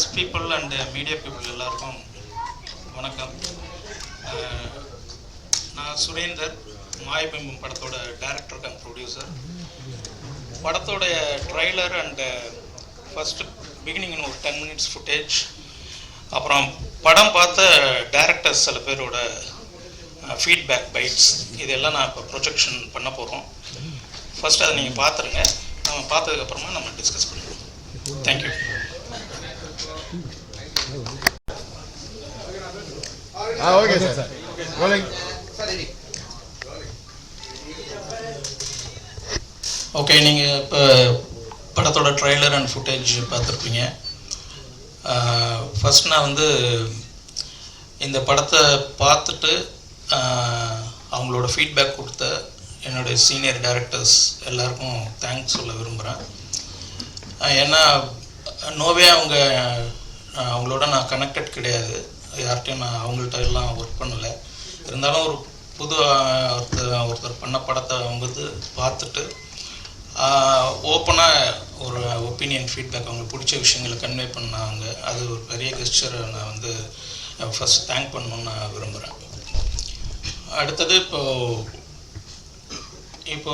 Press people and media people எல்லாருக்கும் வணக்கம். நான் சுரேந்தர் மாயபிம்பம் படத்தோட டைரக்டர் அண்ட் ப்ரொடியூசர் படத்தோடைய ட்ரைலர் அண்டு ஃபஸ்ட்டு பிகினிங் ஒரு டென் மினிட்ஸ் ஃபுட்டேஜ் அப்புறம் படம் பார்த்த டேரக்டர்ஸ் சில பேரோட ஃபீட்பேக் பைட்ஸ் இதெல்லாம் நான் இப்போ ப்ரொஜெக்ஷன் பண்ண போகிறோம் ஃபஸ்ட்டு அதை நீங்கள் பார்த்துருங்க. நம்ம பார்த்ததுக்கப்புறமா நம்ம டிஸ்கஸ் பண்ணுவோம் thank you ah okay sir. Rolling okay நீங்கள் இப்போ படத்தோட ட்ரைலர் அண்ட் ஃபுட்டேஜ் பார்த்துருப்பீங்க. ஃபஸ்ட் நான் வந்து இந்த படத்தை பார்த்துட்டு அவங்களோட ஃபீட்பேக் கொடுத்த என்னுடைய சீனியர் டேரக்டர்ஸ் எல்லாருக்கும் தேங்க்ஸ் சொல்ல விரும்புகிறேன் ஏன்னா நோவே அவங்க அவங்களோட நான் கனெக்டட் கிடையாது. யார்கிட்டையும் நான் அவங்கள்ட்ட எல்லாம் ஒர்க் பண்ணலை. இருந்தாலும் ஒரு புது ஒருத்தர் ஒருத்தர் பண்ண படத்தை அவங்க வந்து பார்த்துட்டு ஓப்பனாக ஒரு ஒப்பீனியன் ஃபீட்பேக் அவங்களுக்கு பிடிச்ச விஷயங்களை கன்வே பண்ணாங்க. அது ஒரு பெரிய கெஸ்டரை நான் வந்து ஃபஸ்ட் தேங்க் பண்ணணும்னு நான் விரும்புகிறேன் அடுத்தது இப்போது இப்போ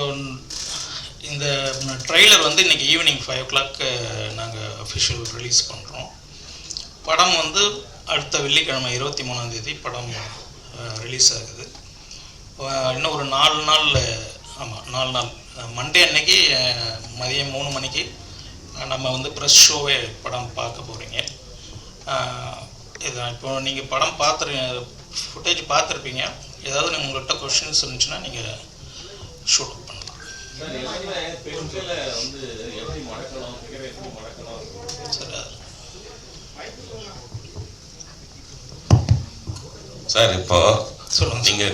இந்த ட்ரெய்லர் வந்து இன்றைக்கி ஈவினிங் ஃபைவ் ஓ கிளாக்கு நாங்கள் அஃபிஷியல் ரிலீஸ் பண்ணுறோம் படம் வந்து அடுத்த வெள்ளிக்கிழமை இருபத்தி மூணாம் தேதி படம் ரிலீஸ் ஆகுது. இன்னும் ஒரு நாலு நாள் ஆமாம் நாலு நாள். மண்டே அன்னைக்கு மதியம் மூணு மணிக்கு நம்ம வந்து ப்ரெஸ் ஷோவே படம் பார்க்க போகிறீங்க இதான் இப்போ நீங்கள் படம் பார்த்துரு ஃபுட்டேஜ் பார்த்துருப்பீங்க. ஏதாவது நீங்கள் உங்கள்கிட்ட கொஷின்ஸ் இருந்துச்சுன்னா நீங்கள் ஷூட் அவுட் பண்ணலாம். சரி எப்பவுமே பெண்களை வந்து எப்படி மடக்கணும் ஃபிகரை எப்படி மடக்கணும் சரி இப்போ நீங்க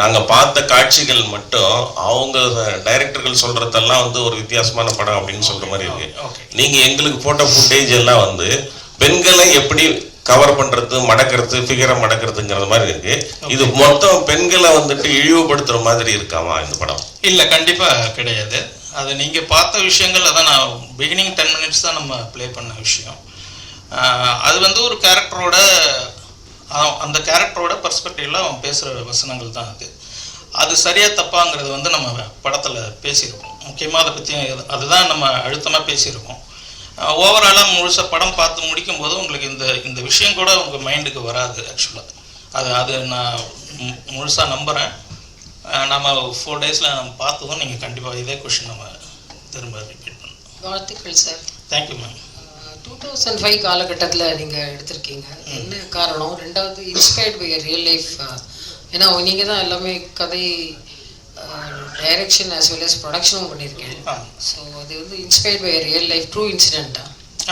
நாங்க பார்த்த காட்சிகள் மட்டும் அவங்க டைரக்டர்கள் சொல்றதெல்லாம் வந்து ஒரு வித்தியாசமான படம் அப்படின்னு சொல்ற மாதிரி இருக்கு. நீங்க எங்களுக்கு போட்ட ஃபுட்டேஜ் எல்லாம் வந்து பெண்களை எப்படி கவர் பண்றது மடக்கிறது ஃபிகரை மடக்கிறதுங்கிற மாதிரி இருக்கு. இது மொத்தம் பெண்களை வந்துட்டு இழிவுபடுத்துற மாதிரி இருக்காமா இந்த படம்? இல்லை கண்டிப்பாக கிடையாது. அது நீங்கள் பார்த்த விஷயங்கள் அதான் நான் பிகினிங் டென் மினிட்ஸ் தான் நம்ம ப்ளே பண்ண விஷயம். அது வந்து ஒரு கேரக்டரோட அந்த கேரக்டரோட பர்ஸ்பெக்டிவ்ல அவன் பேசுகிற வசனங்கள் தான் அது. அது சரியா தப்பாங்கிறது வந்து நம்ம படத்தில் பேசியிருக்கோம். முக்கியமாக அதை பற்றி அதுதான் நம்ம அழுத்தமாக பேசியிருக்கோம். ஓவராலாக முழுசாக படம் பார்த்து முடிக்கும் போது உங்களுக்கு இந்த இந்த விஷயம் கூட உங்கள் மைண்டுக்கு வராது ஆக்சுவலாக அது அது நான் முழுசாக நம்புகிறேன் நம்ம ஃபோர் டேஸில் நம்ம பார்த்ததும் நீங்கள் கண்டிப்பாக இதே கொஷின் நம்ம திரும்ப ரிப்பீட் பண்ணணும் வாழ்த்துக்கள் sir thank you ma'am two thousand five காலகட்டத்தில் நீங்கள் எடுத்திருக்கீங்க. என்ன காரணம்? ரெண்டாவது இன்ஸ்பயர்ட் பை ரியல் லைஃப் ஏன்னா நீங்கள் தான் எல்லாமே கதை டைரக்ஷன் as well as ப்ரொடக்ஷனும் பண்ணியிருக்கேன் ஸோ அது வந்து inspired by real life true இன்சிடெண்ட்டா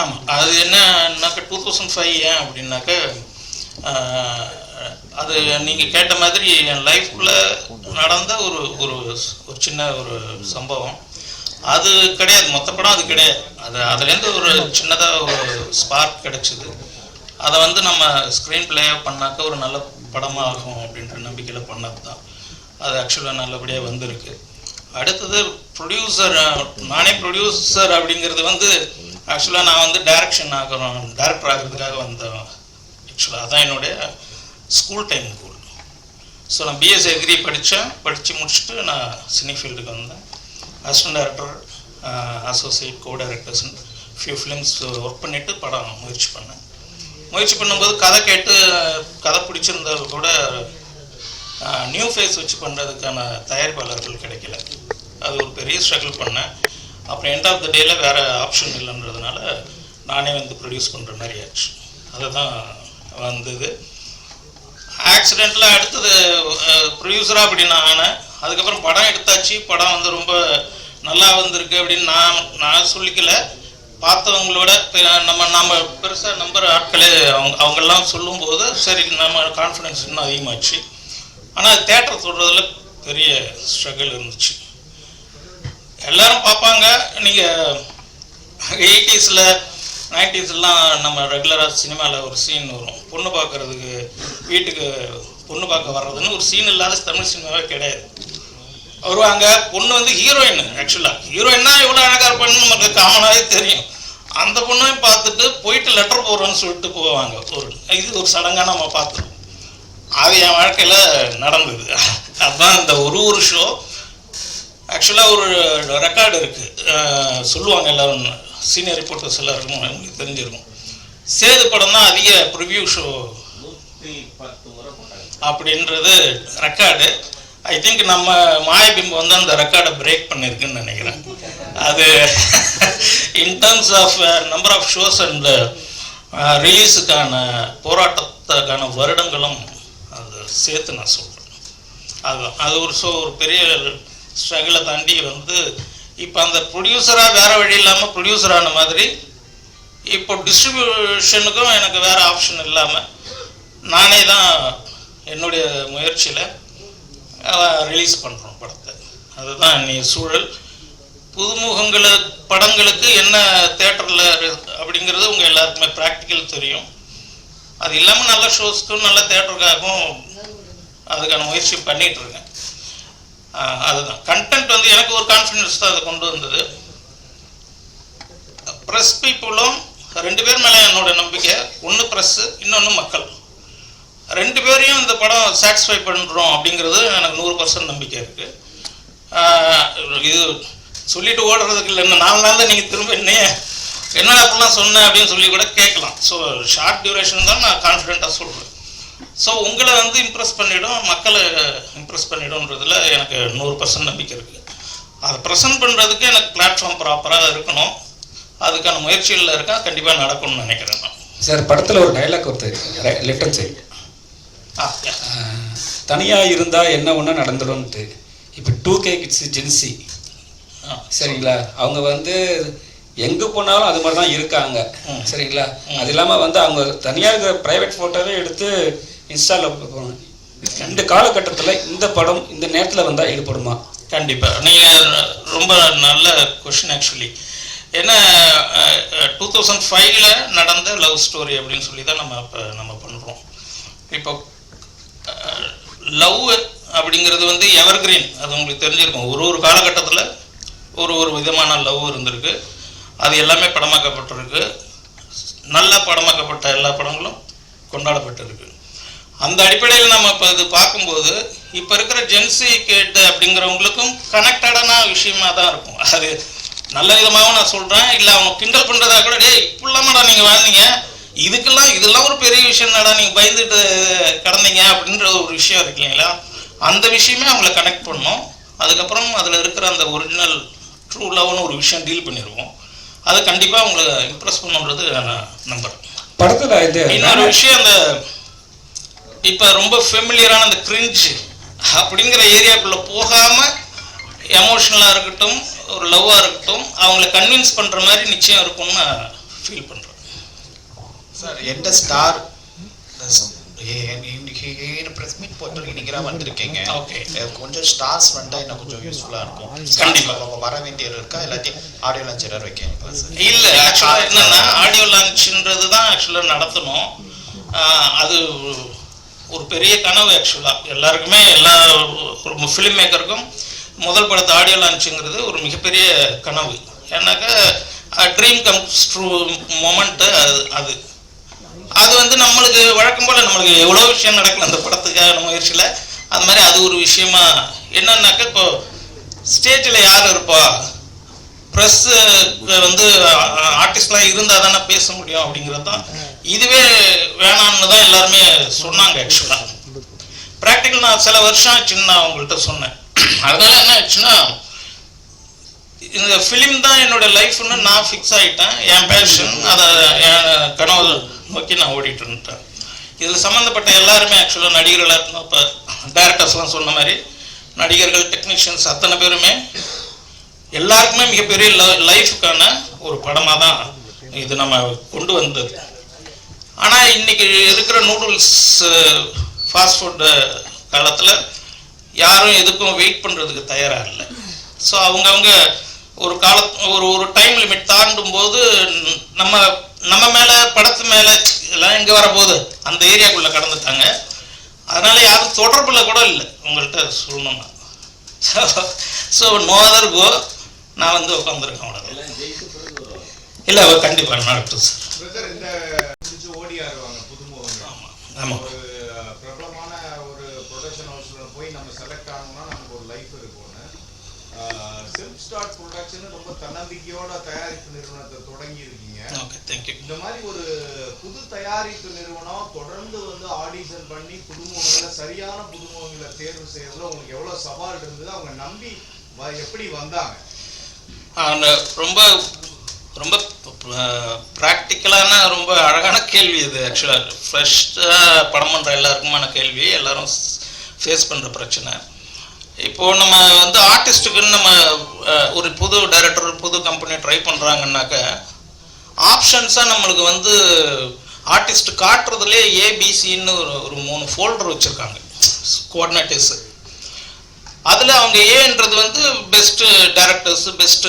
ஆமாம் அது என்னன்னாக்கா டூ தௌசண்ட் ஃபைவ் ஏன் அப்படின்னாக்கா அது நீங்கள் கேட்ட மாதிரி என் லைஃப்பில் நடந்த ஒரு ஒரு சின்ன ஒரு சம்பவம். அது கிடையாது. மொத்த படம் அது கிடையாது. அது அதுலேருந்து ஒரு சின்னதாக ஒரு ஸ்பார்க் கிடைச்சிது. அதை வந்து நம்ம ஸ்க்ரீன் பிளேயாக பண்ணாக்க ஒரு நல்ல படமாக ஆகும் அப்படின்ற நம்பிக்கையில் பண்ணது தான் அது ஆக்சுவலாக நல்லபடியாக வந்திருக்கு. அடுத்தது ப்ரொடியூசர் நானே ப்ரொடியூசர் அப்படிங்கிறது வந்து ஆக்சுவலாக நான் வந்து டைரக்ஷன் ஆகிறோம் டேரக்டர் ஆகிறதுக்காக வந்தேன். ஆக்சுவலாக அதான் என்னுடைய ஸ்கூல் டைம் கோல் ஸோ நான் பிஎஸ்சி அக்ரி படித்தேன். படித்து முடிச்சுட்டு நான் சினி ஃபீல்டுக்கு வந்தேன். அசிஸ்டன்ட் டேரக்டர் அசோசியேட் கோ டைரக்டர்ஸ்னு ஃபியூ ஃபிலிம்ஸ் ஒர்க் பண்ணிவிட்டு படம் முயற்சி பண்ணேன். முயற்சி பண்ணும்போது கதை கேட்டு கதை பிடிச்சிருந்தது கூட நியூ ஃபேஸ் வச்சு பண்ணுறதுக்கான தயாரிப்பாளர்கள் கிடைக்கல. அது ஒரு பெரிய ஸ்ட்ரகிள் பண்ணேன். அப்புறம் எண்ட் ஆஃப் த டேயில் வேறு ஆப்ஷன் இல்லைன்றதுனால நானே வந்து ப்ரொடியூஸ் பண்ணுற மாதிரி ஆச்சு. அதுதான் வந்தது. ஆக்சிடெண்ட்டில் அடுத்தது ப்ரொடியூசராக அப்படி நான் ஆனேன். அதுக்கப்புறம் படம் எடுத்தாச்சு. படம் வந்து ரொம்ப நல்லா வந்திருக்கு அப்படின்னு நான் நான் சொல்லிக்கல. பார்த்தவங்களோட நம்ம நம்ம பெருசாக நம்புற ஆட்களே அவங்க அவங்கெல்லாம் சொல்லும்போது சரி நம்ம கான்ஃபிடன்ஸ் இன்னும் அதிகமாச்சு. ஆனால் தேட்டர் சொல்கிறதுல பெரிய ஸ்ட்ரகிள் இருந்துச்சு. எல்லாரும் பார்ப்பாங்க. நீங்கள் எயிட்டிஸில் நைன்டிஸ்லாம் நம்ம ரெகுலராக சினிமாவில் ஒரு சீன் வரும். பொண்ணு பார்க்குறதுக்கு வீட்டுக்கு பொண்ணு பார்க்க வர்றதுன்னு ஒரு சீன் இல்லாத தமிழ் சினிமாவே கிடையாது. வருவாங்க. பொண்ணு வந்து ஹீரோயின் ஆக்சுவலாக ஹீரோயின்னா எவ்வளோ அழகாக இருப்பான்னு நமக்கு காமனாகவே தெரியும். அந்த பொண்ணையும் பார்த்துட்டு போயிட்டு லெட்டர் போடுறோன்னு சொல்லிட்டு போவாங்க. ஒரு இது ஒரு சடங்காக நம்ம பார்த்தோம் அது என் வாழ்க்கையில் நடந்தது. அதுதான் இந்த ஒரு ஒரு ஷோ ஆக்சுவலாக ஒரு ரெக்கார்டு இருக்குது சொல்லுவாங்க எல்லாரும் சீனியர் ரிப்போர்ட்டர்ஸ் எல்லாருக்கும் உங்களுக்கு தெரிஞ்சிருக்கும். சேது படம் தான் அதிக ப்ரிவ்யூ ஷோ அப்படின்றது ரெக்கார்டு ஐ திங்க் நம்ம மாயபிம்பம் வந்து அந்த ரெக்கார்டை பிரேக் பண்ணியிருக்குன்னு நினைக்கிறேன். அது in terms of number of shows and ரிலீஸுக்கான போராட்டத்துக்கான வருடங்களும் அது சேர்த்து நான் சொல்கிறேன் அதுதான் அது ஒரு ஷோ ஒரு பெரிய ஸ்ட்ரகிளை தாண்டி வந்து இப்போ அந்த ப்ரொடியூசராக வேறு வழி இல்லாமல் ப்ரொடியூசரான மாதிரி இப்போ டிஸ்ட்ரிபியூஷனுக்கும் எனக்கு வேறு ஆப்ஷன் இல்லாமல் நானே தான் என்னுடைய முயற்சியில் ரிலீஸ் பண்ணுறோம் படத்தை. அதுதான் நீ சூழல். புதுமுகங்கள படங்களுக்கு என்ன தேட்டரில் அப்படிங்கிறது உங்கள் எல்லாருக்குமே ப்ராக்டிக்கல் தெரியும். அது இல்லாமல் நல்ல ஷோஸ்க்கும் நல்ல தேட்டருக்காகவும் அதுக்கான முயற்சி பண்ணிகிட்டு இருக்கேன் அதுதான். கண்டென்ட் வந்து எனக்கு ஒரு கான்ஃபிடென்ஸ் தான் அதை கொண்டு வந்தது. ப்ரெஸ் பீப்புளும் ரெண்டு பேர் மேலே என்னோட நம்பிக்கை. ஒன்று ப்ரெஸ்ஸு இன்னொன்று மக்கள். ரெண்டு பேரையும் இந்த படம் சாட்டிஸ்ஃபை பண்ணுறோம் அப்படிங்கிறது எனக்கு நூறு பர்சன்ட் நம்பிக்கை இருக்குது இது சொல்லிட்டு ஓடுறதுக்கு இல்லைன்னா நாலு நாள் தான் நீங்கள் திரும்ப என்ன அப்படிலாம் சொன்னேன் அப்படின்னு சொல்லி கூட கேட்கலாம். ஸோ ஷார்ட் டியூரேஷன் தான் நான் கான்ஃபிடென்ட்டாக சொல்கிறேன் ஸோ உங்களை வந்து இம்ப்ரெஸ் பண்ணிவிடும் மக்களை இம்ப்ரெஸ் பண்ணிடும்ன்றதுல எனக்கு நூறு பர்சன்ட் நம்பிக்கை இருக்குது அதை ப்ரெசென்ட் பண்ணுறதுக்கு எனக்கு பிளாட்ஃபார்ம் ப்ராப்பராக இருக்கணும். அதுக்கான முயற்சிகளில் இருக்கா கண்டிப்பாக நடக்கும்னு நினைக்கிறேன் நான். சார் படத்தில் ஒரு டைலாக் ஒருத்தர் லெஃப்ட் ஹேண்ட் சைடு தனியாக இருந்தால் என்ன ஒன்றா நடந்துடும்ன்ட்டு. இப்போ டூ கே கிட்ஸ் ஜென்சி சரிங்களா? அவங்க வந்து எங்கே போனாலும் அது மாதிரி தான் இருக்காங்க. சரிங்களா? அது இல்லாமல் வந்து அவங்க தனியாக இருக்கிற ப்ரைவேட் ஃபோட்டோவே எடுத்து இன்ஸ்டாவில் போகிறாங்க ரெண்டு காலகட்டத்தில் இந்த படம் இந்த நேரத்தில் வந்தால் ஈடுபடுமா? கண்டிப்பாக நீங்கள் ரொம்ப நல்ல கொஷின் ஆக்சுவலி ஏன்னா டூ தௌசண்ட் ஃபைவ்ல நடந்த லவ் ஸ்டோரி அப்படின்னு சொல்லி தான் நம்ம இப்போ நம்ம பண்ணுறோம். இப்போ லவ் அப்படிங்கிறது வந்து எவர்கிரீன் அது உங்களுக்கு தெரிஞ்சிருக்கும். ஒரு ஒரு காலகட்டத்தில் ஒரு ஒரு விதமான லவ் இருந்திருக்கு. அது எல்லாமே படமாக்கப்பட்டிருக்கு. நல்லா படமாக்கப்பட்ட எல்லா படங்களும் கொண்டாடப்பட்டிருக்கு. அந்த அடிப்படையில் நம்ம இப்போ இது பார்க்கும்போது இப்போ இருக்கிற ஜென்சி கேட்டு அப்படிங்கிறவங்களுக்கும் கனெக்டடான விஷயமா தான் இருக்கும். அது நல்ல விதமாகவும் நான் சொல்கிறேன் இல்லை அவங்க கிண்டல் பண்ணுறதா கூட டேய் இப்படிலாமடா நீங்கள் வாழ்ந்தீங்க. இதுக்கெல்லாம் இதெல்லாம் ஒரு பெரிய விஷயம்னாடா நீங்கள் பயந்துட்டு கிடந்தீங்க அப்படின்ற ஒரு விஷயம் இருக்கு இல்லைங்களா? அந்த விஷயமே அவங்கள கனெக்ட் பண்ணும். அதுக்கப்புறம் அதில் இருக்கிற அந்த ஒரிஜினல் ட்ரூ லவ்னு ஒரு விஷயம் டீல் பண்ணிடுவோம் அது கண்டிப்பாக உங்களை இம்ப்ரெஸ் பண்ணுன்றது நான் நம்புறேன். படத்தில் இது இன்னொரு விஷயம் அந்த இப்போ ரொம்ப ஃபெமிலியரான அந்த கிரிஞ்ச் அப்படிங்கிற ஏரியாக்குள்ளே போகாமல் எமோஷ்னலாக இருக்கட்டும் ஒரு லவ்வாக இருக்கட்டும் அவங்கள கன்வின்ஸ் பண்ணுற மாதிரி நிச்சயம் இருக்கும்னு நான் ஃபீல் பண்ணுறேன் சார் எந்த ஸ்டார் மீட் நீங்க தான் வந்திருக்கீங்க. அஹ் கொஞ்சம் ஸ்டார்ஸ் வந்தா இன்னும் கொஞ்சம் யூஸ்ஃபுல்லா இருக்கும். கண்டிப்பா. வர வேண்டியது இருக்கா? எல்லாத்தையும் ஆடியோ லான்ச்சர் வைக்கிறீங்களா சார். இல்லை என்னன்னா ஆடியோ லான்ச்ன்றது தான் ஆக்சுவலாக நடத்தணும். அது ஒரு பெரிய கனவு ஆக்சுவலாக எல்லாருக்குமே எல்லா ஒரு ஃபிலிம் மேக்கருக்கும் முதல் படத்து ஆடியோ லான்ச்சுங்கிறது ஒரு மிகப்பெரிய கனவு. ஏன்னாக்கா ட்ரீம் கம்ஸ் ட்ரூ மொமெண்ட்டு அது அது. அது வந்து நம்மளுக்கு வழக்கம் போல் நம்மளுக்கு எவ்வளோ விஷயம் நடக்கல. அந்த படத்துக்கான முயற்சியில் அது மாதிரி அது ஒரு விஷயமா. என்னன்னாக்கா இப்போ ஸ்டேஜில் யார் இருப்பா? ப்ரெஸ்ஸு வந்து ஆர்டிஸ்ட்லாம் இருந்தால் தானே பேச முடியும் அப்படிங்கிறது தான். இதுவே வேணான்னு தான் எல்லாருமே சொன்னாங்க ஆக்சுவலாக ப்ராக்டிக்கல் நான் சில வருஷம் ஆச்சுன்னு நான் அவங்கள்ட்ட சொன்னேன். அதனால என்ன ஆச்சுன்னா இந்த ஃபிலிம் தான் என்னோட லைஃப்னு நான் ஃபிக்ஸ் ஆகிட்டேன் என் பேஷன் அதை என் கனவு. நோக்கி நான் ஓடிட்டு இருந்தேன் இதில் சம்மந்தப்பட்ட எல்லாருமே ஆக்சுவலாக நடிகர்களாக இருந்தோம். இப்போ டேரக்டர்ஸ்லாம் சொன்ன மாதிரி நடிகர்கள் டெக்னீஷியன்ஸ் அத்தனை பேருமே எல்லாருக்குமே மிகப்பெரிய லைஃபுக்கான ஒரு படமாக தான் இது நம்ம கொண்டு வந்தது. ஆனால் இன்னைக்கு இருக்கிற நூடுல்ஸ் ஃபாஸ்ட் ஃபுட்டு காலத்தில் யாரும் எதுக்கும் வெயிட் பண்ணுறதுக்கு தயாராக இல்லை. ஸோ அவங்கவுங்க ஒரு கால ஒரு ஒரு டைம் லிமிட் தாண்டும் போது நம்ம நம்ம மேலே படத்து மேலே எல்லாம் எங்கே வரப்போகுது? அந்த ஏரியாக்குள்ளே கடந்துட்டாங்க. அதனால யாரும் தொடர்புல கூட இல்லை. உங்கள்கிட்ட சொல்லணும்னா. ஸோ நோ அதர் கோ நான் வந்து உட்காந்துருக்கேன் வருவாங்க இல்லை கண்டிப்பாக நடக்கும் சார் பிரதர் இந்த முடிச்சு ஓடி ஆடுவாங்க புதுமுகங்க ஆமாம் ஒரு அஹ், பிரபலமான ஒரு ப்ரொடக்ஷன் ஹவுஸ்ல போய் நம்ம செலக்ட் ஆகணும்னா நமக்கு ஒரு லைஃப் இருக்கும்னு செல்ஃப் ஸ்டார்ட் ப்ரொடக்ஷன் ரொம்ப தன்னம்பிக்கையோட தயாரிப்பு நிறுவனத்தை தொடங்கி இருக்கீங்க ஓகே தேங்க்யூ இந்த மாதிரி ஒரு புது தயாரிப்பு நிறுவனம் தொடர்ந்து வந்து ஆடிஷன் பண்ணி புதுமுகங்களை சரியான புதுமுகங்களை தேர்வு செய்யறதுல உங்களுக்கு எவ்வளவு சவால் இருந்தது அவங்க நம்பி வ- எப்படி வந்தாங்க? அந்த ரொம்ப ரொம்ப ப்ராக்டிக்கலான ரொம்ப அழகான கேள்வி இது ஆக்சுவலாக ஃப்ரெஷ்ஷாக படம் பண்ணுற எல்லாருக்குமான கேள்வி எல்லாரும் ஃபேஸ் பண்ணுற பிரச்சனை. இப்போது நம்ம வந்து ஆர்டிஸ்ட்டுக்குன்னு நம்ம ஒரு புது டைரக்டர் புது கம்பெனி ட்ரை பண்ணுறாங்கன்னாக்க ஆப்ஷன்ஸாக நம்மளுக்கு வந்து ஆர்டிஸ்ட் காட்டுறதுலே ஏபிசின்னு ஒரு ஒரு மூணு ஃபோல்டர் வச்சுருக்காங்க. கோஆர்டினேட்டர்ஸு அதில் அவங்க ஏன்றது வந்து best directors best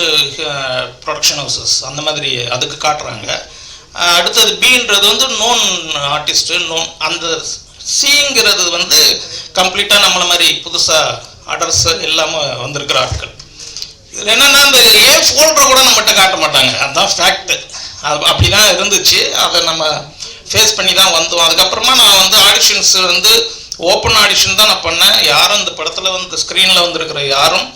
production houses அந்த மாதிரி அதுக்கு காட்டுறாங்க. அடுத்தது பின்றது வந்து நோன் ஆர்டிஸ்ட்டு நோன் அந்த சிங்கிறது வந்து கம்ப்ளீட்டாக நம்மளை மாதிரி புதுசாக அடர்ஸ் இல்லாமல் வந்திருக்கிற ஆட்கள். இதில் என்னென்னா இந்த ஏ ஃபோல்டர் கூட நம்மகிட்ட காட்ட மாட்டாங்க. அதுதான் ஃபேக்ட்டு அது அப்படி தான் இருந்துச்சு. அதை நம்ம ஃபேஸ் பண்ணி தான் வந்தோம். அதுக்கப்புறமா நான் வந்து ஆடிஷன்ஸ் வந்து ஓப்பன் ஆடிஷன் தான் நான் பண்ணேன். யாரும் இந்த படத்தில் வந்து ஸ்க்ரீனில் வந்திருக்கிற யாரும்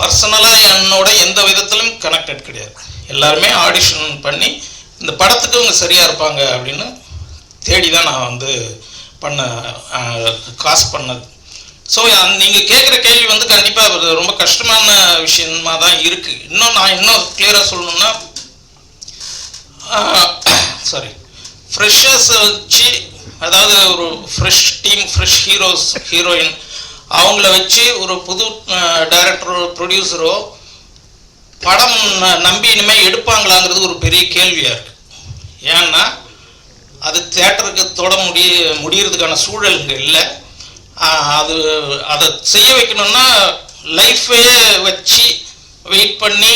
பர்சனலாக என்னோட எந்த விதத்திலும் கனெக்டட் கிடையாது. எல்லாருமே ஆடிஷன் பண்ணி இந்த படத்துக்கு இவங்க சரியாக இருப்பாங்க அப்படின்னு தேடி தான் நான் வந்து பண்ண காசு பண்ணது. ஸோ நீங்கள் கேட்குற கேள்வி வந்து கண்டிப்பாக ரொம்ப கஷ்டமான விஷயமா தான் இருக்குது இன்னும் நான் இன்னும் கிளியராக சொல்லணும்னா சாரி ஃப்ரெஷர்ஸை வச்சு அதாவது ஒரு fresh team fresh heroes heroine அவங்கள வச்சு ஒரு புது டைரக்டரோ ப்ரொடியூசரோ படம் ந- நம்பி இனிமேல் எடுப்பாங்களாங்கிறது ஒரு பெரிய கேள்வியாக இருக்குது ஏன்னா அது தேட்டருக்கு தொட முடிய முடியறதுக்கான சூழல் இங்கே இல்லை. அது அதை செய்ய வைக்கணும்னா லைஃபே வச்சு வெயிட் பண்ணி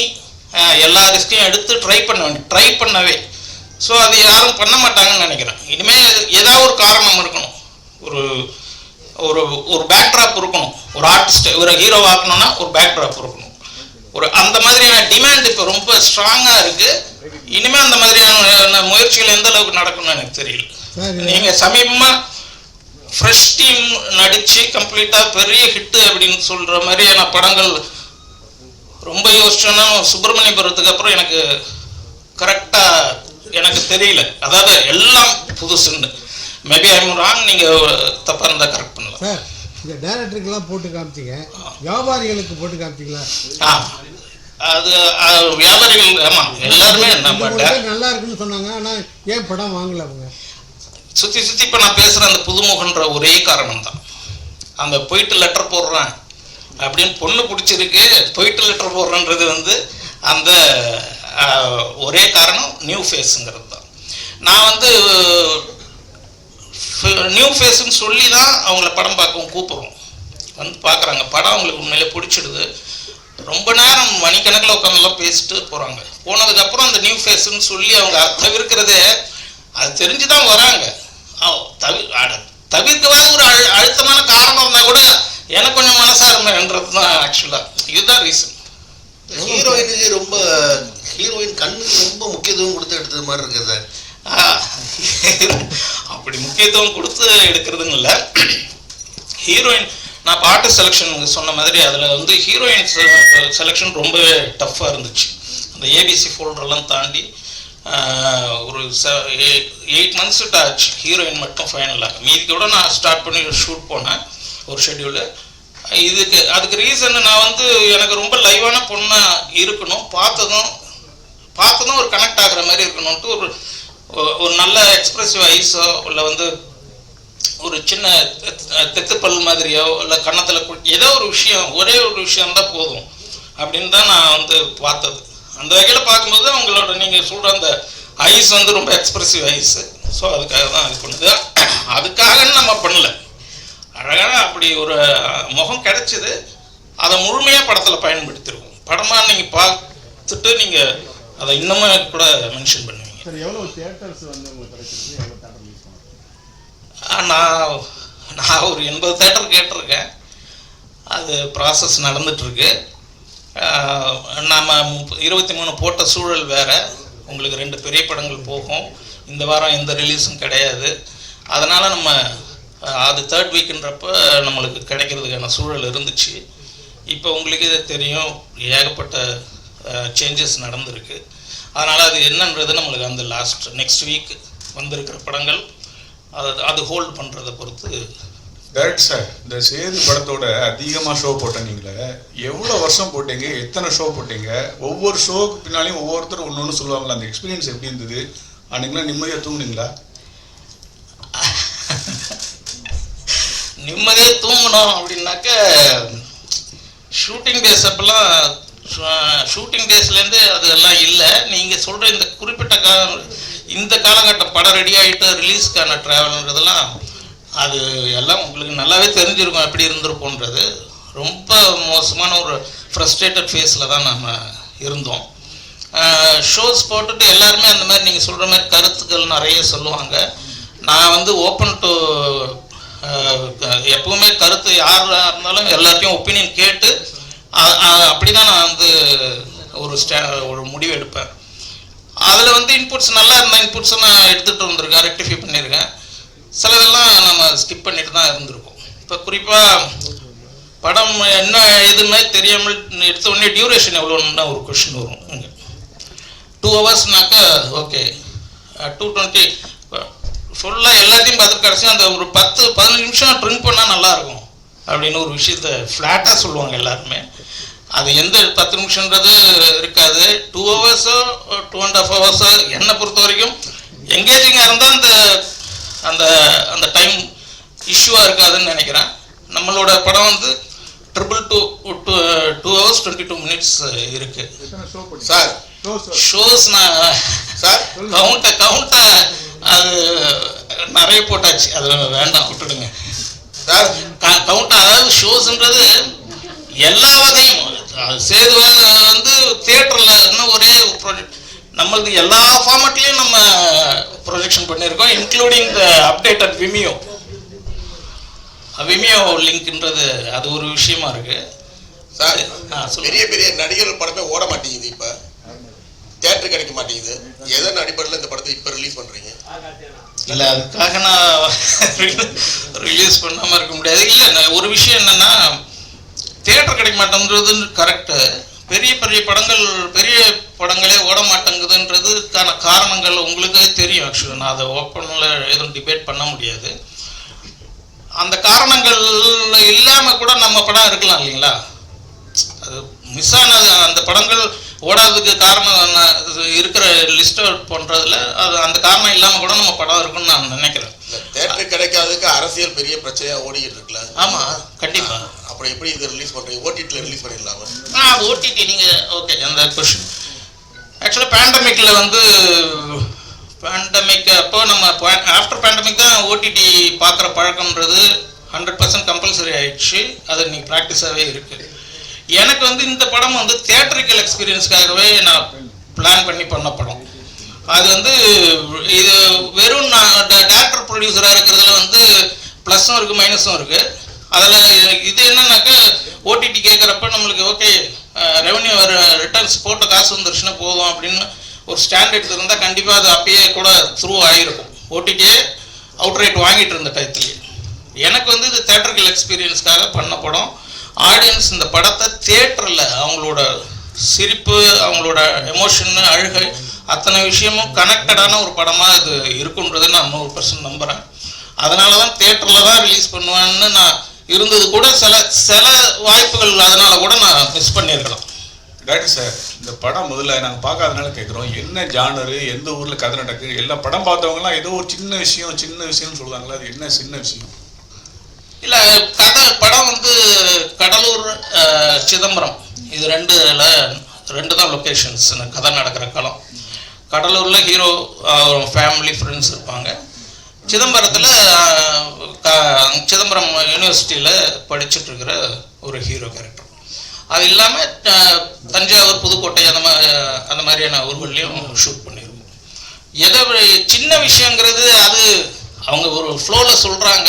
எல்லா ரிஸ்கையும் எடுத்து ட்ரை பண்ண வேண்டிய ட்ரை பண்ணவே. ஸோ அது யாரும் பண்ண மாட்டாங்கன்னு நினைக்கிறேன். இனிமேல் ஏதாவது ஒரு காரணம் இருக்கணும். ஒரு ஒரு ஒரு பேக்ட்ராப் இருக்கணும். ஒரு ஆர்டிஸ்ட் ஒரு ஹீரோ ஆக்கணும்னா ஒரு பேக்ட்ராப் இருக்கணும். ஒரு அந்த மாதிரியான டிமாண்ட் இப்போ ரொம்ப ஸ்ட்ராங்காக இருக்குது இனிமேல் அந்த மாதிரியான முயற்சிகள் எந்த அளவுக்கு நடக்கும்னு எனக்கு தெரியல. நீங்கள் சமீபமாக ஃப்ரெஷ் டீம் நடித்து கம்ப்ளீட்டாக பெரிய ஹிட்டு அப்படின்னு சொல்கிற மாதிரியான படங்கள் ரொம்ப யோசிச்சோன்னா சுப்பிரமணியபுரத்துக்கு அப்புறம் எனக்கு கரெக்டாக எனக்கு தெரியல. அதாவது எல்லாம் புதுசுன்னு மேபி ஐம் ராங் நீங்கள் தப்பாக இருந்தால் கரெக்ட் பண்ணலாம். சார் இந்த டைரக்டருக்கெல்லாம் போட்டு காமிச்சிங்க. வியாபாரிகளுக்கு போட்டு காமிச்சிங்களா? ஆ அது வியாபாரிகள் ஆமாம் எல்லாருமே நம்ம நல்லா இருக்குன்னு சொன்னாங்க ஆனா ஏன் படம் வாங்கல அவங்க? சுற்றி சுற்றி இப்போ நான் பேசுகிற அந்த புதுமுகன்ற ஒரே காரணம் தான் அந்த போயிட்டு லெட்டர் போடுறேன். அப்படின்னு பொண்ணு பிடிச்சிருக்கு போயிட்டு லெட்டர் போடுறேன்றது வந்து அந்த ஒரே காரணம் நியூ ஃபேஸுங்கிறது தான். நான் வந்து நியூ ஃபேஸுன்னு சொல்லி தான் அவங்கள படம் பார்க்கவும் கூப்பிடுவோம் வந்து பார்க்குறாங்க. படம் அவங்களுக்கு உண்மையிலே பிடிச்சிடுது. ரொம்ப நேரம் மணிக்கணக்கில் உட்காந்துலாம் பேசிட்டு போகிறாங்க போனதுக்கப்புறம் அந்த நியூ ஃபேஸுன்னு சொல்லி அவங்க தவிர்க்கிறதே அது தெரிஞ்சு தான் வராங்க தவி அட- தவிர்க்கவாத ஒரு அழு அழுத்தமான காரணம் இருந்தால் கூட எனக்கு கொஞ்சம் மனசாருமைன்றது தான் ஆக்சுவலாக இதுதான் ரீசன் ஹீரோயினுக்கு ரொம்ப ஹீரோயின் கண்ணுக்கு ரொம்ப முக்கியத்துவம் கொடுத்து எடுத்தது மாதிரி இருக்குது அப்படி முக்கியத்துவம் கொடுத்து எடுக்கிறதுன்னு இல்லை. ஹீரோயின் நான் பாட்டு செலெக்ஷன் சொன்ன மாதிரி அதில் வந்து ஹீரோயின் செலெக்ஷன் ரொம்பவே டஃப்பாக இருந்துச்சு. அந்த ஏபிசி ஃபோல்டர்லாம் தாண்டி ஒரு எயிட் மந்த்ஸ் ஆச்சு. ஹீரோயின் மட்டும் ஃபைனலாக மீதி கூட நான் ஸ்டார்ட் பண்ணி ஷூட் போனேன். ஒரு ஷெட்யூலு இதுக்கு அதுக்கு ரீசன் நான் வந்து எனக்கு ரொம்ப லைவான பொண்ணாக இருக்கணும். பார்த்ததும் பார்த்ததும் ஒரு கனெக்ட் ஆகுற மாதிரி இருக்கணும்ட்டு ஒரு ஒரு நல்ல எக்ஸ்பிரசிவ் ஐஸோ இல்லை வந்து ஒரு சின்ன தெத்துப்பல் மாதிரியோ இல்லை கன்னத்தில் ஏதோ ஒரு விஷயம் ஒரே ஒரு விஷயம் தான் போதும். அப்படின்னு தான் நான் வந்து பார்த்தது. அந்த வகையில் பார்க்கும்போது அவங்களோட நீங்கள் சொல்கிற அந்த ஐஸ் வந்து ரொம்ப எக்ஸ்பிரசிவ் ஐஸு ஸோ அதுக்காக தான் இது பண்ணுது. அதுக்காகன்னு நம்ம பண்ணல. அழகான அப்படி ஒரு முகம் கிடைச்சிது. அதை முழுமையாக படத்தில் பயன்படுத்திருக்கோம் படமாக நீங்கள் பார்த்துட்டு நீங்கள் அதை இன்னமும் கூட மென்ஷன் பண்ணுவீங்க. சார் எவ்வளவு தியேட்டர்ஸ் வந்து உங்களுக்கு கிடைச்சிருக்கு? எவ்வளவு தியேட்டர் ரிலீஸ் பண்ணாங்க? ஆ, நான் நான் ஒரு எண்பது தேட்டர் கேட்டிருக்கேன். அது ப்ராசஸ் நடந்துட்டுருக்கு. நாம் இருபத்தி மூணு போட்ட சூழல் வேற. உங்களுக்கு ரெண்டு பெரிய படங்கள் போகும். இந்த வாரம் எந்த ரிலீஸும் கிடையாது. அதனால் நம்ம அது தேர்ட் வீக்குன்றப்ப நம்மளுக்கு கிடைக்கிறதுக்கான சூழல் இருந்துச்சு. இப்போ உங்களுக்கு இதை தெரியும் ஏகப்பட்ட சேஞ்சஸ் நடந்திருக்கு. அதனால் அது என்னன்றது நம்மளுக்கு அந்த லாஸ்ட் நெக்ஸ்ட் வீக் வந்திருக்கிற படங்கள் அது அது ஹோல்ட் பண்ணுறதை பொறுத்து டேரக்ட் சார் இந்த சேது படத்தோட அதிகமாக ஷோ போட்டீங்களே எவ்வளோ வருஷம் போட்டீங்க எத்தனை ஷோ போட்டீங்க ஒவ்வொரு ஷோவுக்கு பின்னாலையும் ஒவ்வொருத்தரும் ஒன்று ஒன்று சொல்லுவாங்களா அந்த எக்ஸ்பீரியன்ஸ் எப்படி இருந்தது? அன்றைக்கெலாம் நிம்மதியாக தூங்குனீங்களா? நிம்மதியாக தூங்கணும் அப்படின்னாக்க ஷூட்டிங் டேஸ் அப்பெல்லாம் ஷூட்டிங் டேஸ்லேருந்து அது எல்லாம் இல்லை. நீங்கள் சொல்கிற இந்த குறிப்பிட்ட கால இந்த காலகட்டம் படம் ரெடி ஆகிட்டு ரிலீஸ்க்கான ட்ராவல்ன்றதெல்லாம் அது எல்லாம் உங்களுக்கு நல்லாவே தெரிஞ்சிருக்கும் எப்படி இருந்திருப்போன்றது ரொம்ப மோசமான ஒரு ஃப்ரஸ்ட்ரேட்டட் ஃபேஸில் தான் நம்ம இருந்தோம். ஷோஸ் போட்டுட்டு எல்லாருமே அந்த மாதிரி நீங்கள் சொல்கிற மாதிரி கருத்துக்கள் நிறைய சொல்லுவாங்க. நான் வந்து ஓப்பன் டு எப்பவுமே கருத்து யாராக இருந்தாலும் எல்லாத்தையும் ஒப்பீனியன் கேட்டு அப்படி தான் நான் வந்து ஒரு ஸ்டே ஒரு முடிவு எடுப்பேன். அதில் வந்து இன்புட்ஸ் நல்லா இருந்த இன்புட்ஸை நான் எடுத்துகிட்டு வந்திருக்கேன் ரெக்டிஃபை பண்ணியிருக்கேன் சிலதெல்லாம் நம்ம ஸ்கிப் பண்ணிட்டு தான் இருந்திருக்கோம். இப்போ குறிப்பாக படம் என்ன எதுவுமே தெரியாமல் எடுத்த உடனே டியூரேஷன் எவ்வளோன்னு ஒரு கொஷின் வரும் இங்கே. டூ ஹவர்ஸ்னாக்கா ஓகே டூ டுவெண்ட்டி ஃபுல்லாக எல்லாத்தையும் பார்த்து கடைசி அந்த ஒரு பத்து பதினஞ்சு நிமிஷம் ட்ரிங்க் பண்ணால் நல்லாயிருக்கும் அப்படின்னு ஒரு விஷயத்த ஃப்ளாட்டாக சொல்லுவாங்க எல்லாருமே. அது எந்த பத்து நிமிஷன்றது இருக்காது. டூ ஹவர்ஸோ டூ அண்ட் ஹாஃப் ஹவர்ஸோ என்னை பொறுத்த வரைக்கும் எங்கேஜிங்காக இருந்தால் அந்த அந்த அந்த டைம் இஷ்யூவாக இருக்காதுன்னு நினைக்கிறேன். நம்மளோட படம் வந்து triple two two two hours twenty two minutes போட்டீங்க? சார் ஷோஸ் நான் சார் கவுண்ட கவுண்ட அது நிறைய போட்டாச்சு. அது வேண்டாம் விட்டுடுங்க. சார் கவுண்ட் அதாவது ஷோஸ்ன்றது எல்லா வகையும். அது சேது வந்து தியேட்டரில் இன்னும் ஒரே ப்ராஜெக்ட் நம்மளது எல்லா ஃபார்மேட்லேயும் நம்ம ப்ரொஜெக்ஷன் பண்ணியிருக்கோம் including the updated Vimeo Vimeo லிங்க்ன்றது அது ஒரு விஷயமா இருக்கு. சார். பெரிய பெரிய நடிகர்கள் படமே ஓட மாட்டேங்குது இப்ப. தியேட்டர் கிடைக்க மாட்டேங்குது. எதன் அடிப்படையில் இந்த படத்தை இப்ப ரிலீஸ் பண்றீங்க? இல்லை அதுக்காக நான் ரிலீஸ் பண்ணாமல் இருக்க முடியாது. இல்லை ஒரு விஷயம் என்னன்னா தியேட்டர் கிடைக்க மாட்டேங்கிறது கரெக்டு பெரிய பெரிய படங்கள் பெரிய படங்களே ஓட மாட்டேங்குதுன்றதுக்கான காரணங்கள் உங்களுக்கே தெரியும் ஆக்சுவலாக நான் அதை ஓப்பனில் எதுவும் டிபேட் பண்ண முடியாது. அந்த காரணங்கள் இல்லாமல் கூட நம்ம படம் இருக்கலாம் இல்லைங்களா? அது மிஸ் ஆனது அந்த படங்கள் ஓடாததுக்கு காரணம் இருக்கிற லிஸ்ட் அவுட் பண்ணுறதுல அது அந்த காரணம் இல்லாமல் கூட நம்ம படம் இருக்குன்னு நான் நினைக்கிறேன். இல்ல தியேட்டர் கிடைக்காததுக்கு அரசியல் பெரிய பிரச்சனையா ஓடிக்கிட்டு இருக்குல்ல? ஆமாம் கண்டிப்பாக அப்புறம் எப்படி இதை ரிலீஸ் பண்றீங்க? ஓடிடியில் ரிலீஸ் பண்ணிடலாமா ஆ ஓடிடி நீங்கள் ஓகே அந்த கொஷின் ஆக்சுவலாக பேண்டமிக்கில் வந்து பேண்டமிக் அப்போ நம்ம ஆஃப்டர் பேண்டமிக் தான் ஓடிடி பார்க்குற பழக்கம்ன்றது ஹண்ட்ரட் பர்சன்ட் கம்பல்சரி ஆயிடுச்சு. அது இன்னைக்கு ப்ராக்டிஸாகவே இருக்குது எனக்கு வந்து இந்த படம் வந்து தியேட்டரிக்கல் எக்ஸ்பீரியன்ஸ்க்காகவே நான் பிளான் பண்ணி பண்ண படம். அது வந்து இது வெறும் நான் டேரக்டர் ப்ரொடியூசராக இருக்கிறதுல வந்து ப்ளஸ்ஸும் இருக்குது மைனஸும் இருக்குது அதில் இது என்னன்னாக்கா ஓடிடி கேட்குறப்ப நம்மளுக்கு ஓகே ரெவன்யூ வர ரிட்டர்ன்ஸ் போட்ட காசு வந்துருச்சுன்னா போதும் அப்படின்னு ஒரு ஸ்டாண்டர்ட் இருந்தால் கண்டிப்பாக அது அப்பயே கூட த்ரூ ஆகிருக்கும் ஓடிடியே அவுட்ரைட் வாங்கிட்டு இருந்த டயத்துலேயே எனக்கு வந்து இது தேட்டர்கள் எக்ஸ்பீரியன்ஸ்க்காக பண்ண படம். ஆடியன்ஸ் இந்த படத்தை தேட்டரில் அவங்களோட சிரிப்பு அவங்களோட எமோஷன் அழுகை அத்தனை விஷயமும் கனெக்டடான ஒரு படமாக இது இருக்குன்றது நான் நூறு பர்சன்ட் நம்புகிறேன் அதனால தான் தேட்டரில் தான் ரிலீஸ் பண்ணுவேன்னு நான் இருந்தது கூட சில சில வாய்ப்புகள் அதனால் கூட நான் மிஸ் பண்ணியிருக்கலாம். டாக்டர் சார் இந்த படம் முதல்ல நாங்கள் பார்க்காதனால கேட்குறோம் என்ன ஜானரு எந்த ஊரில் கதை நடக்கு எல்லா படம் பார்த்தவங்கலாம் ஏதோ ஒரு சின்ன விஷயம் சின்ன விஷயம்னு சொல்லுவாங்களா அது என்ன சின்ன விஷயம்? இல்லை கதை படம் வந்து கடலூர் சிதம்பரம். இது ரெண்டுல ரெண்டு தான் லொக்கேஷன்ஸ் கதை நடக்கிற களம். கடலூரில் ஹீரோ ஃபேமிலி ஃப்ரெண்ட்ஸ் இருப்பாங்க. சிதம்பரத்தில் சிதம்பரம் யூனிவர்சிட்டியில் படிச்சுட்டு இருக்கிற ஒரு ஹீரோ கேரக்டர் அது இல்லாமல் தஞ்சாவூர் புதுக்கோட்டை அந்த மாதிரி அந்த மாதிரியான ஊர்கள்லையும் ஷூட் பண்ணியிருக்கோம் எதை சின்ன விஷயங்கிறது அது அவங்க ஒரு ஃப்ளோவில் சொல்கிறாங்க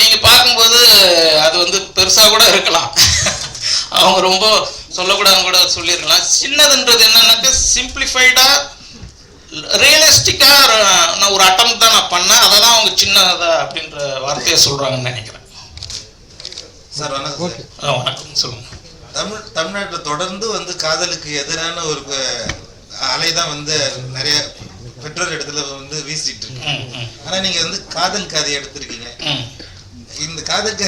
நீங்கள் பார்க்கும்போது அது வந்து பெருசாக கூட இருக்கலாம். அவங்க ரொம்ப சொல்லக்கூடாதுன்னு கூட சொல்லியிருக்கலாம். சின்னதுன்றது என்னன்னாக்க சிம்பிளிஃபைடாக ஜஸ்டிக்காக நான் ஒரு அட்டம் தான் நான் பண்ணேன். அதை தான் அவங்க சின்னதா அப்படின்ற வார்த்தையை சொல்கிறாங்கன்னு நினைக்கிறேன். சார் வணக்கம் வணக்கம். சொல்லுங்கள் தமிழ் தமிழ்நாட்டில் தொடர்ந்து வந்து காதலுக்கு எதிரான ஒரு அலை தான் வந்து நிறைய பெற்றோர் இடத்துல வந்து வீசிட்டு இருக்கு. ஆனா நீங்க வந்து காதல் கதை எடுத்திருக்கீங்க. இந்த காதல்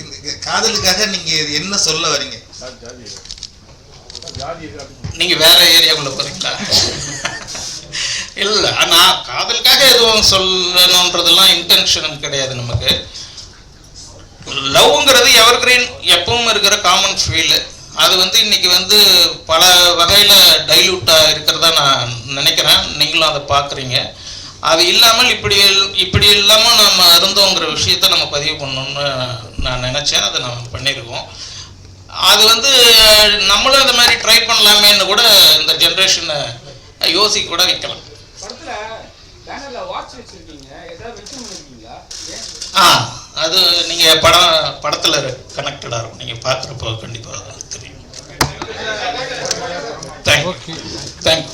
இந்த காதலுக்காக நீங்க என்ன சொல்ல வரீங்க? நீங்க வேற ஏரியாக்குள்ள போறீங்களா? இல்ல நான் காதலுக்காக எதுவும் சொல்லணுன்றதெல்லாம் இன்டென்ஷன் கிடையாது நமக்கு. லவ்ங்கிறது எவர் கிரீன் எப்பவும் இருக்கிற காமன் ஃபீல் அது வந்து இன்னைக்கு வந்து பல வகையில் டைல்யூட்டாக இருக்கிறதா நான் நினைக்கிறேன். நீங்களும் அதை பார்க்குறீங்க. அது இல்லாமல் இப்படி இப்படி இல்லாமல் நம்ம இருந்தோங்கிற விஷயத்த நம்ம பதிவு பண்ணணும்னு நான் நினச்சேன். அதை நம்ம பண்ணியிருக்கோம் அது வந்து நம்மளும் இந்த மாதிரி ட்ரை பண்ணலாமேன்னு கூட இந்த ஜென்ரேஷனை யோசிக்க கூட வைக்கலாம். ஆ. அது நீங்கள் படம் படத்தில் கனெக்டடாக இருக்கும். நீங்கள் பார்க்குறப்போ கண்டிப்பாக தெரியும். Thank you thank you